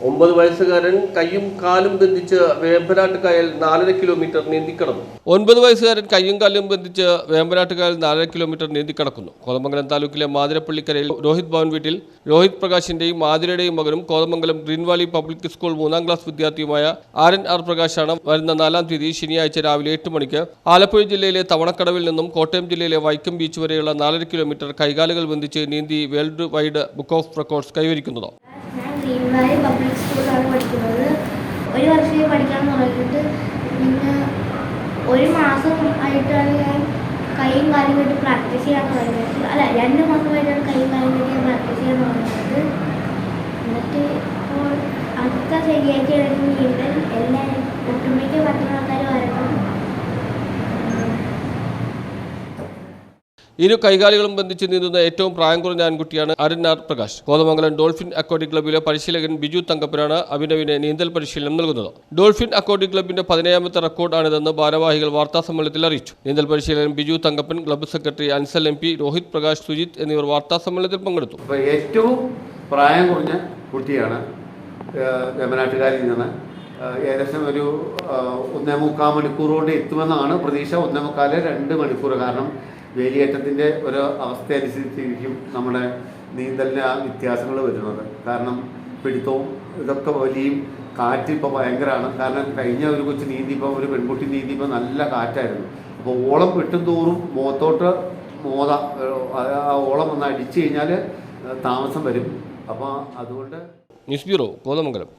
ഒമ്പത് വയസ്സുകാരൻ കയ്യും കാലും ബന്ധിച്ച് വേമ്പനാട്ട് കായൽ നാലര കിലോമീറ്റർ നീന്തിക്കടന്നു. ഒൻപത് വയസ്സുകാരൻ കയ്യും കാലും ബന്ധിച്ച് വേമ്പനാട്ട് കായൽ നാലര കിലോമീറ്റർ നീന്തിക്കടക്കുന്നു. കോതമംഗലം താലൂക്കിലെ മാതിരപ്പള്ളിക്കരയിൽ രോഹിത് ഭവൻ വീട്ടിൽ രോഹിത് പ്രകാശിന്റെയും മാതിരയുടെയും മകനും Kothamangalam Green Valley public school മൂന്നാം ക്ലാസ് വിദ്യാർത്ഥിയുമായ ആരൻ ആർ പ്രകാശാണ് വരുന്ന നാലാം തീയതി ശനിയാഴ്ച രാവിലെ എട്ട് മണിക്ക് ആലപ്പുഴ ജില്ലയിലെ തവണക്കടവിൽ നിന്നും കോട്ടയം ജില്ലയിലെ വൈക്കം ബീച്ച് വരെയുള്ള നാലര കിലോമീറ്റർ കൈകാലുകൾ ബന്ധിച്ച് നീന്തി world wide book of records കൈവരിക്കുന്നത് ഗ്രീൻ പബ്ലിക് സ്കൂളിലാണ് പഠിക്കുന്നത്. ഒരു വർഷം പഠിക്കാൻ തുടങ്ങിയിട്ട് പിന്നെ ഒരു മാസം ആയിട്ടാണ് ഞാൻ കൈയും കാലും കെട്ടി പ്രാക്ടീസ് ചെയ്യാൻ തുടങ്ങിയത് അല്ല രണ്ട് മാസമായിട്ടാണ് കൈയും കാലും കെട്ടി ഞാൻ പ്രാക്ടീസ് ചെയ്യാൻ തുടങ്ങിയത് എന്നിട്ട് ഇപ്പോൾ അടുത്ത ശനിയാഴ്ച ആയിരുന്നു നീന്തൽ എല്ലാ ഇരു കൈകാലികളും ബന്ധിച്ച് നീന്തുന്ന ഏറ്റവും പ്രായം കുറഞ്ഞ ആൺകുട്ടിയാണ് Arun R Prakash. Kothamangalam dolphin aquatic ക്ലബിലെ പരിശീലകൻ ബിജു തങ്കപ്പനാണ് അഭിനവിനെ നീന്തൽ പരിശീലനം നൽകുന്നത്. ഡോൾഫിൻ അക്വാട്ടിക് ക്ലബിന്റെ പതിനേഴാമത്തെ റെക്കോർഡാണിതെന്ന് ഭാരവാഹികൾ വാർത്താസമ്മേളനത്തിൽ അറിയിച്ചു. നീന്തൽ പരിശീലകൻ Biju Thankappan club secretary Ansal M P Rohit Prakash Sujith എന്നിവർ വാർത്താ സമ്മേളനത്തിൽ പങ്കെടുത്തു. ഏറ്റവും പ്രായം കുറഞ്ഞ കുട്ടിയാണ് വേമ്പനാട്ടുകാരിൽ നിന്ന്. ഏകദേശം ഒരു ഒന്നേ മുക്കാൽ മണിക്കൂറോടെ എത്തുമെന്നാണ് പ്രതീക്ഷ. ഒന്നേ മുക്കാൽ രണ്ട് മണിക്കൂർ കാരണം വേലിയേറ്റത്തിന്റെ ഒരു അവസ്ഥ അനുസരിച്ചിരിക്കും നമ്മുടെ നീന്തലിന് ആ വ്യത്യാസങ്ങൾ വരുന്നത്. കാരണം പിടുത്തവും ഇതൊക്കെ വലിയും കാറ്റ് ഇപ്പോൾ ഭയങ്കരമാണ് കാരണം കഴിഞ്ഞ ഒരു കൊച്ചു നീന്തിയപ്പോൾ ഒരു പെൺകുട്ടി നീന്തിയപ്പോൾ നല്ല കാറ്റായിരുന്നു. അപ്പോൾ ഓളം വിട്ടും തോറും മുഖത്തോട്ട് മോത ആ ഓളം ഒന്ന് അടിച്ചു കഴിഞ്ഞാൽ താമസം വരും. അപ്പോൾ അതുകൊണ്ട് ന്യൂസ് ബ്യൂറോ കോതമംഗലം.